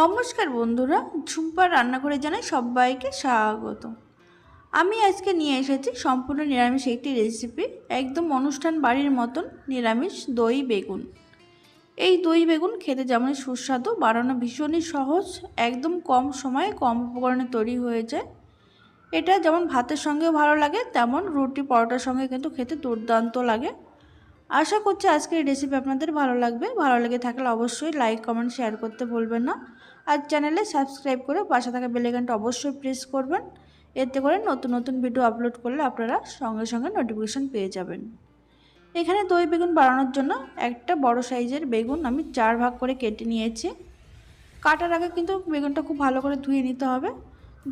নমস্কার বন্ধুরা ঝুম্পার রান্নাঘরে জানাই সবাইকে স্বাগত। আমি আজকে নিয়ে এসেছি সম্পূর্ণ নিরামিষ একটি রেসিপি একদম অনুষ্ঠান বাড়ির মতন নিরামিষ দই বেগুন। এই দই বেগুন খেতে যেমন সুস্বাদু, বানানো ভীষণই সহজ, একদম কম সময়ে কম উপকরণে তৈরি হয়ে যায়। এটা যেমন ভাতের সঙ্গেও ভালো লাগে, তেমন রুটি পরোটার সঙ্গে কিন্তু খেতে দুর্দান্ত লাগে। আশা করছি আজকের রেসিপি আপনাদের ভালো লাগবে। ভালো লেগে থাকলে অবশ্যই লাইক কমেন্ট শেয়ার করতে ভুলবেন না। আর চ্যানেলে সাবস্ক্রাইব করে পাশে থাকা বেলেগানটা অবশ্যই প্রেস করবেন। এতে করে নতুন নতুন ভিডিও আপলোড করলে আপনারা সঙ্গে সঙ্গে নোটিফিকেশান পেয়ে যাবেন। এখানে দই বেগুন বাড়ানোর জন্য একটা বড় সাইজের বেগুন আমি চার ভাগ করে কেটে নিয়েছি। কাটার আগে কিন্তু বেগুনটা খুব ভালো করে ধুয়ে নিতে হবে।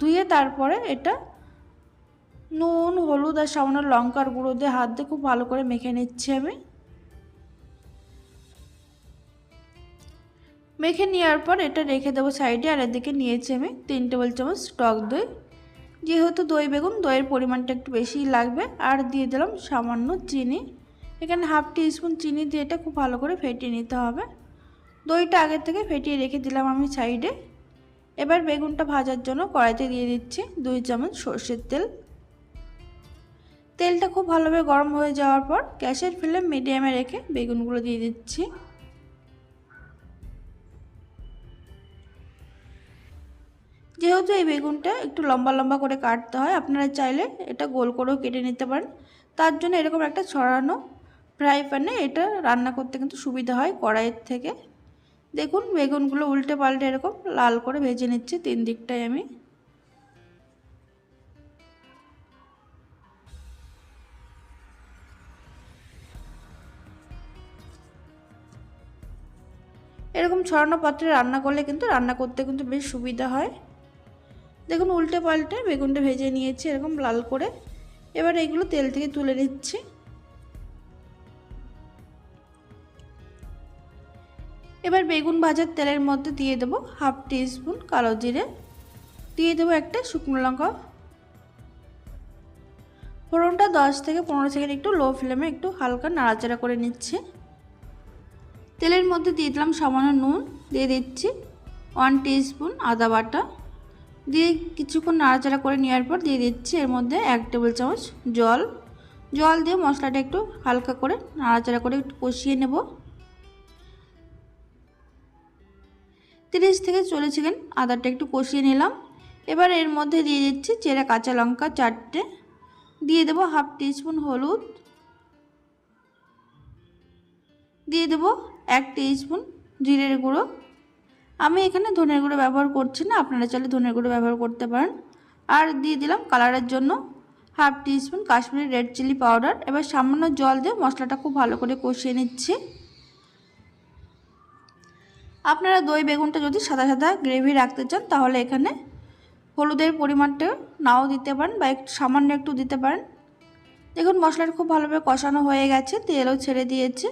ধুয়ে তারপরে এটা নুন, হলুদ আর সামান্য লঙ্কার গুঁড়ো দিয়ে হাত দিয়ে খুব ভালো করে মেখে নিচ্ছি আমি। মেখে নেওয়ার পর এটা রেখে দেবো সাইডে, আর এদিকে নিয়েছি আমি তিন টেবিল চামচ টক দই। যেহেতু দই বেগুন, দইয়ের পরিমাণটা একটু বেশিই লাগবে। আর দিয়ে দিলাম সামান্য চিনি। এখানে হাফ টি স্পুন চিনি দিয়ে এটা খুব ভালো করে ফেটিয়ে নিতে হবে। দইটা আগে থেকে ফেটিয়ে রেখে দিলাম আমি সাইডে। এবার বেগুনটা ভাজার জন্য কড়াইতে দিয়ে দিচ্ছি দুই চামচ সর্ষের তেল। তেলটা খুব ভালোভাবে গরম হয়ে যাওয়ার পর গ্যাসের ফ্লেম মিডিয়ামে রেখে বেগুনগুলো দিয়ে দিচ্ছি। যেহেতু এই বেগুনটা একটু লম্বা লম্বা করে কাটতে হয়, আপনারা চাইলে এটা গোল করেও কেটে নিতে পারেন। তার জন্য এরকম একটা ছড়ানো ফ্রাই প্যানে এটা রান্না করতে কিন্তু সুবিধা হয় কড়াইয়ের থেকে। দেখুন, বেগুনগুলো উল্টে পাল্টে এরকম লাল করে ভেজে নিচ্ছে তিন দিকটাই আমি। এরকম ছড়ানো পাত্রে রান্না করলে কিন্তু, রান্না করতে কিন্তু বেশ সুবিধা হয়। দেখুন উল্টে পাল্টে বেগুনটা ভেজে নিয়েছি এরকম লাল করে। এবার এগুলো তেল থেকে তুলে নিচ্ছি। এবার বেগুন ভাজার তেলের মধ্যে দিয়ে দেবো হাফ টি স্পুন কালো জিরে। দিয়ে দেবো একটা শুকনো লঙ্কা। ফোড়নটা দশ থেকে পনেরো সেকেন্ড একটু লো ফ্লেমে একটু হালকা নাড়াচাড়া করে নিচ্ছে। তেলের মধ্যে দিয়ে দিলাম সামান্য নুন, দিয়ে দিচ্ছি ওয়ান স্পুন আদা বাটা। দিয়ে কিছুক্ষণ নাড়াচাড়া করে নেওয়ার পর দিয়ে দিচ্ছি এর মধ্যে এক টেবিল চামচ জল। জল দিয়ে মশলাটা একটু হালকা করে নাড়াচাড়া করে একটু কষিয়ে নেব। তিরিশ থেকে চল্লিশ সেকেন্ড আদাটা একটু কষিয়ে নিলাম। এবার এর মধ্যে দিয়ে দিচ্ছি চেরা কাঁচা লঙ্কা চারটে। দিয়ে দেবো হাফ স্পুন হলুদ। দিয়ে দেবো এক স্পুন জিরের গুঁড়ো। আমি এখানে ধনের গুঁড়ো ব্যবহার করছি না, আপনারা চাইলে ধনের গুঁড়ো ব্যবহার করতে পারেন। আর দিয়ে দিলাম কালারের জন্য half spoon Kashmiri red chilli powder. এবার সামান্য জল দিয়ে মশলাটা খুব ভালো করে কষিয়ে নিচ্ছি। আপনারা দই, বেগুনটা যদি সাদা সাদা গ্রেভি রাখতে চান, তাহলে এখানে হলুদের পরিমাণটা নাও দিতে পারেন বা একটু সামান্য একটু দিতে পারেন। দেখুন, মশলাটা খুব ভালোভাবে কষানো হয়ে গেছে, তেলও ছেড়ে দিয়েছে।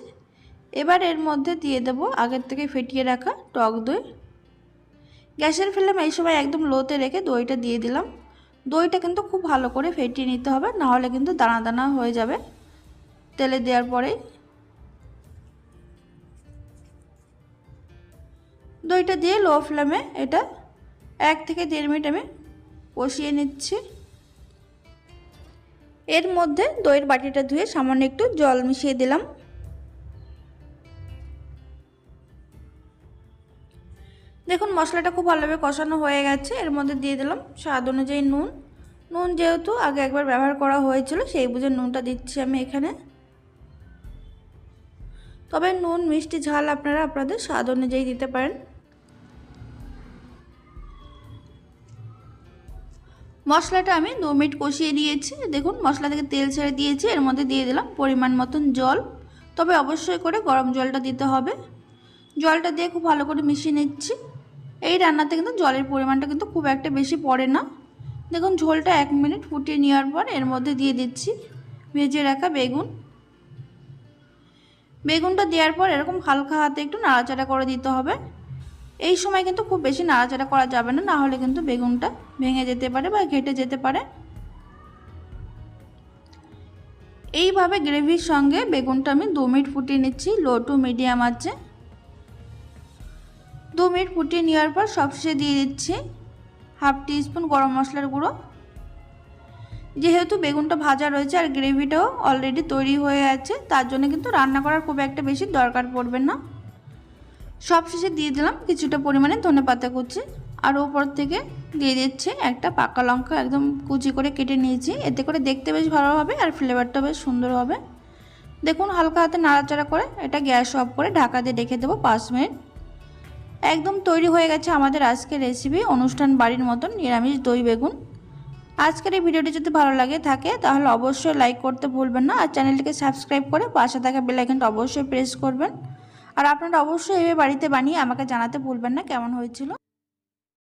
এবার এর মধ্যে দিয়ে দেব আগের থেকে ফেটিয়ে রাখা টক দই। গ্যাসের ফ্লেম এই সময় একদম লোতে রেখে দইটা দিয়ে দিলাম। দইটা কিন্তু খুব ভালো করে ফেটিয়ে নিতে হবে নাহলে কিন্তু দানা দানা হয়ে যাবে তেলে দেওয়ার পরেই। দইটা দিয়ে লো ফ্লেমে এটা এক থেকে দেড় মিনিট আমি কষিয়ে নিচ্ছি। এর মধ্যে দইয়ের বাটিটা ধুয়ে সামান্য একটু জল মিশিয়ে দিলাম। দেখুন, মশলাটা খুব ভালোভাবে কষানো হয়ে গেছে। এর মধ্যে দিয়ে দিলাম স্বাদ অনুযায়ী নুন। নুন যেহেতু আগে একবার ব্যবহার করা হয়েছিল, সেই বুঝে নুনটা দিচ্ছি আমি এখানে। তবে নুন, মিষ্টি ঝাল আপনারা আপনাদের স্বাদ অনুযায়ী দিতে পারেন। মশলাটা আমি দু মিনিট কষিয়ে দিয়েছি। দেখুন, মশলা থেকে তেল ছেড়ে দিয়েছি। এর মধ্যে দিয়ে দিলাম পরিমাণ মতন জল। তবে অবশ্যই করে গরম জলটা দিতে হবে। জলটা দিয়ে খুব ভালো করে মিশিয়ে নিচ্ছি। এই রান্নাতে কিন্তু জলের পরিমাণটা কিন্তু খুব একটা বেশি পড়ে না। দেখুন, ঝোলটা এক মিনিট ফুটিয়ে নেওয়ার পর এর মধ্যে দিয়ে দিচ্ছি ভেজে রাখা বেগুন। বেগুনটা দেওয়ার পর এরকম হালকা হাতে একটু নাড়াচাড়া করে দিতে হবে। এই সময় কিন্তু খুব বেশি নাড়াচাড়া করা যাবে না না হলে কিন্তু বেগুনটা ভেঙে যেতে পারে বা ঘেটে যেতে পারে। এইভাবে গ্রেভির সঙ্গে বেগুনটা আমি দু মিনিট ফুটিয়ে নিচ্ছি, লো টু মিডিয়াম আছে। দু মিনিট ফুটিয়ে নেওয়ার পর সবশেষে দিয়ে দিচ্ছি হাফ স্পুন গরম মশলার গুঁড়ো। যেহেতু বেগুনটা ভাজা রয়েছে আর গ্রেভিটাও অলরেডি তৈরি হয়ে আছে, তার জন্য কিন্তু রান্না করার খুব একটা বেশি দরকার পড়বে না। সব শেষে দিয়ে দিলাম কিছুটা পরিমাণে ধনে পাতা কুচি আর ওপর থেকে দিয়ে দিচ্ছে একটা পাকা লঙ্কা, একদম কুচি করে কেটে নিয়েছি। এতে করে দেখতে বেশ ভালো হবে আর ফ্লেভারটা বেশ সুন্দর হবে। দেখুন হালকা হাতে নাড়াচাড়া করে এটা গ্যাস অফ করে ঢাকা দিয়ে রেখে দেবো পাঁচ মিনিট। একদম তৈরি হয়ে গেছে আমাদের আজকের রেসিপি অনুষ্ঠান বাড়ির মতন নিরামিষ দই বেগুন। আজকের এই ভিডিওটি যদি ভালো লাগে থাকে, তাহলে অবশ্যই লাইক করতে ভুলবেন না আর চ্যানেলটিকে সাবস্ক্রাইব করে পাশে থাকা বেলাইকনটা অবশ্যই প্রেস করবেন। আর আপনারা অবশ্যই এভাবে বাড়িতে বানিয়ে আমাকে জানাতে ভুলবেন না কেমন হয়েছিল।